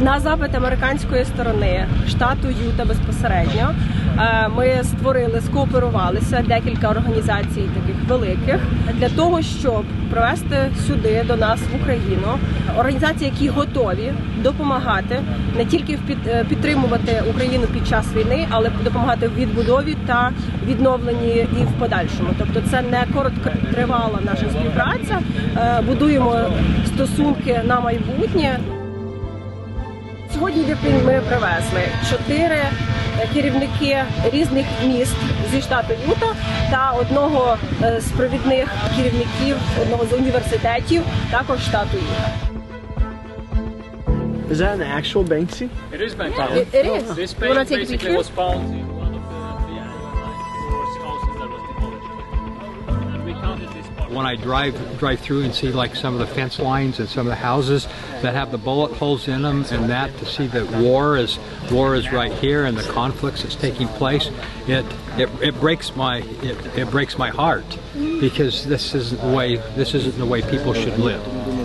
На запит американської сторони штату Юта безпосередньо е, ми створили, скооперувалися декілька організацій таких великих для того, щоб привести сюди до нас в Україну організації, які готові допомагати не тільки е, підтримувати Україну під час війни, але допомагати в відбудові та відновленні і в подальшому. Тобто, це не короткотривала наша співпраця. Е, Будуємо стосунки на майбутнє. Сьогодні ми привезли чотири керівники різних міст зі штату Юта та одного е, з провідних керівників одного з університетів, також штату Юта. Is that an actual Banksy? It is Banksy. It- it is. This You wanna paint take a basically was found When I drive drive through and see like some of the fence lines and some of the houses that have the bullet holes in them, and that to see that war is war is right here and the conflicts that's taking place, it it, it breaks my it, it breaks my heart because this isn't the way this isn't the way people should live.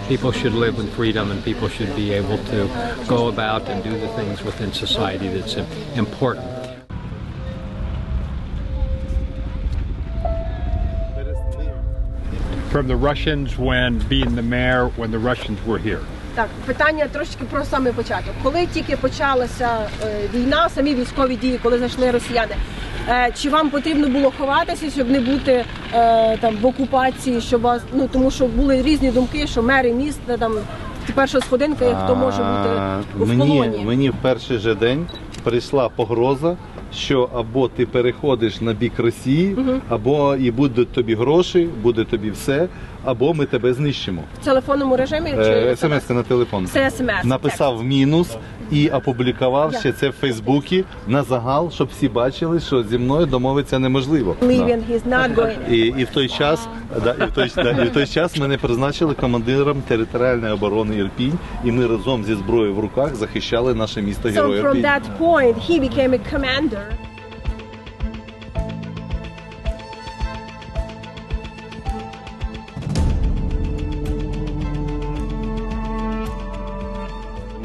People should live in freedom, and people should be able to go about and do the things within society that's important. From the Russians when being the mayor when the Russians were here. Так, питання трошки про самий початок. Коли тільки почалася е, війна, самі військові дії, коли зайшли росіяни, е, чи вам потрібно було ховатися, щоб не бути е, там в окупації, щоб вас ну тому, що були різні думки, що мери міста там перша сходинка, і хто може бути А, в мені, полоні. мені в перший же день прийшла погроза, що або ти переходиш на бік Росії, або і будуть тобі гроші, буде тобі все, або ми тебе знищимо. В телефонному режимі Е, чи СМС на телефон. Це смс. Написав мінус і опублікував ще це в Фейсбуці на загал, щоб всі бачили, що зі мною домовитися неможливо. Leaving, he's not going. І, і в той час, да, і в той, да, і в той час мене призначили командиром територіальної оборони Ірпінь, і ми разом зі зброєю в руках захищали наше місто So Герой from Ірпінь. that point, he became a commander.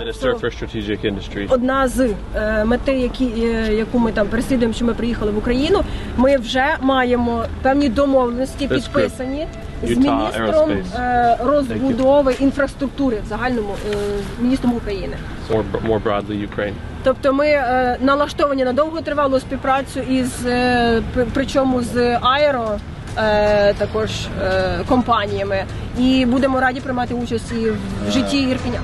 Minister for Strategic Industries. Одна з е, мети, які, е, яку ми там переслідуємо, що ми приїхали в Україну. Ми вже маємо певні домовленості підписані з Utah міністром е, розбудови інфраструктури в загальному е, з міністром України. More, more broadly, Ukraine. Тобто ми е, налаштовані на довготривалу співпрацю із е, при- причому з аеро. е, Також е, компаніями і будемо раді приймати участь і в житті Ірпіня.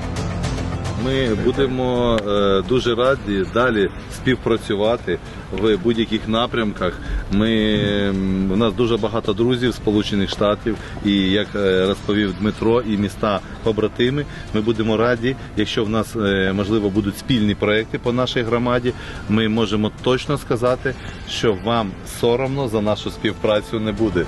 Ми будемо е, дуже раді далі співпрацювати в будь-яких напрямках. Ми у нас дуже багато друзів Сполучених Штатів, і як е, розповів Дмитро, і міста побратими. Ми будемо раді, якщо в нас е, можливо будуть спільні проекти по нашій громаді. Ми можемо точно сказати, що вам соромно за нашу співпрацю не буде.